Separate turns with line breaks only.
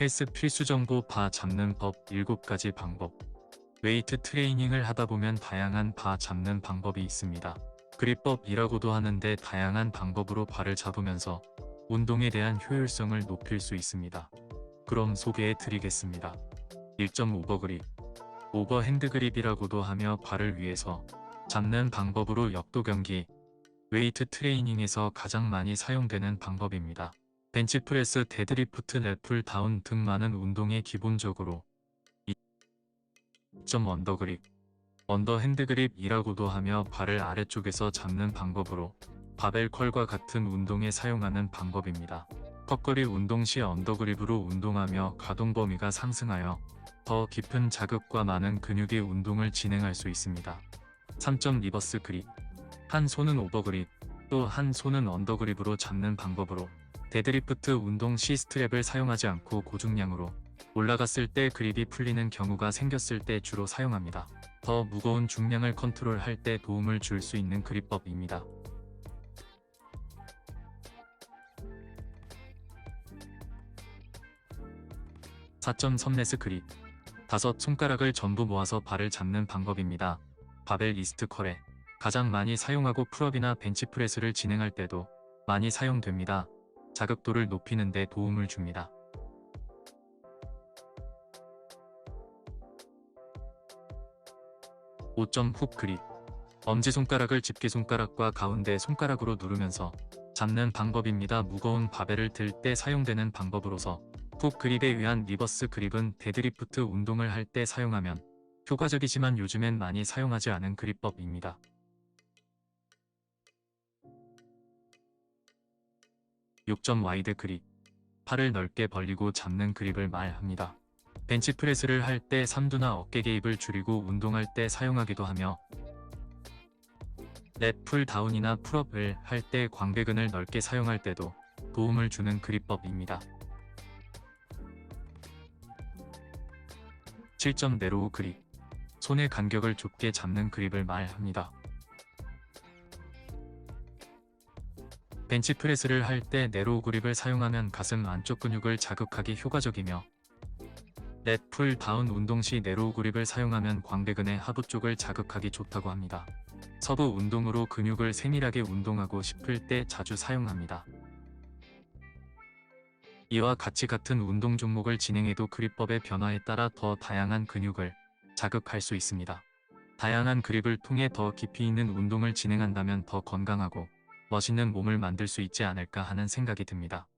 헬스 필수 정보 바 잡는 법 7가지 방법. 웨이트 트레이닝을 하다 보면 다양한 바 잡는 방법이 있습니다. 그립법이라고도 하는데 다양한 방법으로 발을 잡으면서 운동에 대한 효율성을 높일 수 있습니다. 그럼 소개해 드리겠습니다. 1점 오버그립. 오버핸드 그립이라고도 하며 발을 위해서 잡는 방법으로 역도 경기, 웨이트 트레이닝에서 가장 많이 사용되는 방법입니다. 벤치프레스, 데드리프트, 랩풀 다운 등 많은 운동에 기본적으로 2점 언더그립 언더핸드 그립이라고도 하며 발을 아래쪽에서 잡는 방법으로 바벨 컬과 같은 운동에 사용하는 방법입니다. 턱걸이 운동 시 언더그립으로 운동하며 가동 범위가 상승하여 더 깊은 자극과 많은 근육의 운동을 진행할 수 있습니다. 3점 리버스 그립 한 손은 오버그립 또 한 손은 언더그립으로 잡는 방법으로 데드리프트 운동 시 스트랩을 사용하지 않고 고중량으로 올라갔을 때 그립이 풀리는 경우가 생겼을 때 주로 사용합니다. 더 무거운 중량을 컨트롤할 때 도움을 줄 수 있는 그립법입니다. (4점) 섭네스 그립 다섯 손가락을 전부 모아서 발을 잡는 방법입니다. 바벨 이스트 컬에 가장 많이 사용하고 풀업이나 벤치프레스를 진행할 때도 많이 사용됩니다. 자극도를 높이는 데 도움을 줍니다. (5점) 훅 그립 엄지손가락을 집게손가락과 가운데 손가락으로 누르면서 잡는 방법입니다. 무거운 바벨을 들 때 사용되는 방법으로서 훅 그립에 의한 리버스 그립은 데드리프트 운동을 할 때 사용하면 효과적이지만 요즘엔 많이 사용하지 않은 그립법입니다. 6점 와이드 그립 팔을 넓게 벌리고 잡는 그립을 말합니다. 벤치프레스를 할 때 삼두나 어깨 개입을 줄이고 운동할 때 사용하기도 하며 랩풀 다운이나 풀업을 할 때 광배근을 넓게 사용할 때도 도움을 주는 그립법입니다. 7점 네로우 그립 손의 간격을 좁게 잡는 그립을 말합니다. 벤치프레스를 할때 네로우 그립을 사용하면 가슴 안쪽 근육을 자극하기 효과적이며 랩풀 다운 운동 시 네로우 그립을 사용하면 광배근의 하부 쪽을 자극하기 좋다고 합니다. 서부 운동으로 근육을 세밀하게 운동하고 싶을 때 자주 사용합니다. 이와 같이 같은 운동 종목을 진행해도 그립법의 변화에 따라 더 다양한 근육을 자극할 수 있습니다. 다양한 그립을 통해 더 깊이 있는 운동을 진행한다면 더 건강하고 멋있는 몸을 만들 수 있지 않을까 하는 생각이 듭니다.